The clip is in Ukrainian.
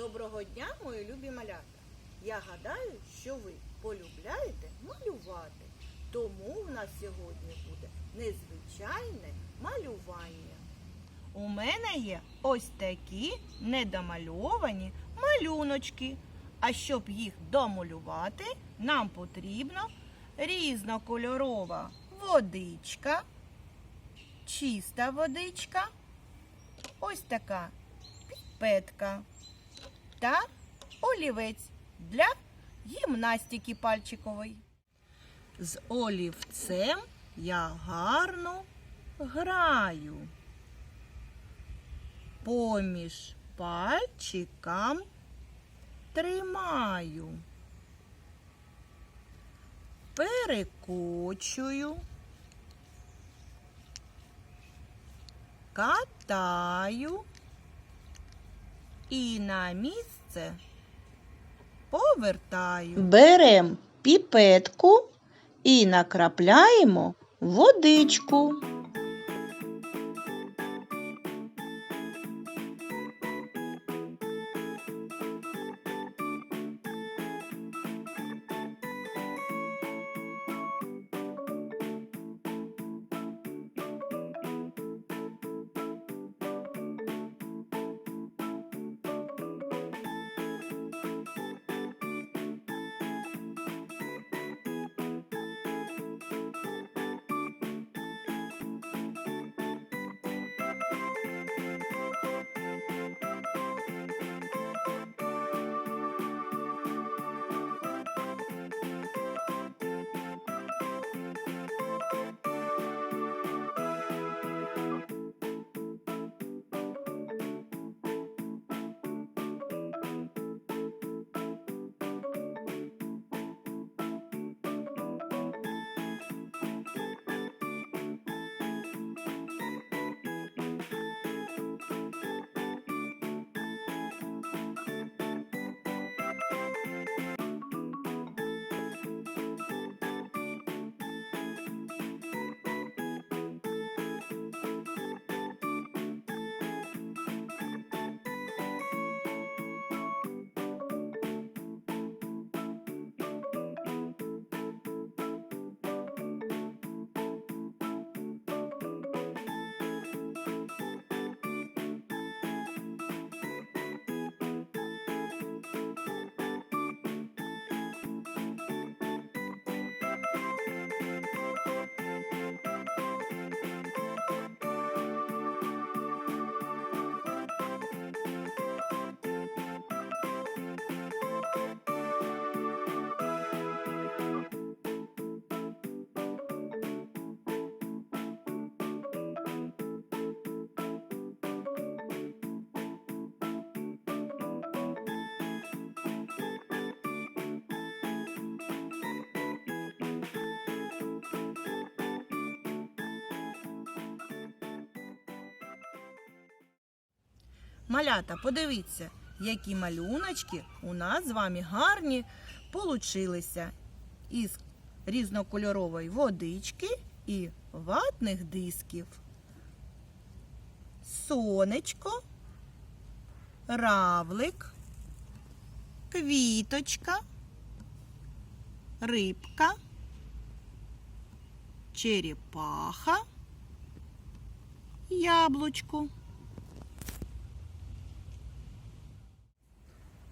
Доброго дня, мої любі малята. Я гадаю, що ви полюбляєте малювати. Тому в нас сьогодні буде незвичайне малювання. У мене є ось такі недомальовані малюночки. А щоб їх домалювати, нам потрібно різнокольорова водичка, чиста водичка, ось така піпетка та олівець для гімнастики пальчикової. З олівцем я гарно граю. Поміж пальчикам тримаю. Перекочую. Катаю і на місце повертаю. Берем піпетку і накрапляємо водичку. Малята, подивіться, які малюночки у нас з вами гарні получилися із різнокольорової водички і ватних дисків. Сонечко, равлик, квіточка, рибка, черепаха, яблучко.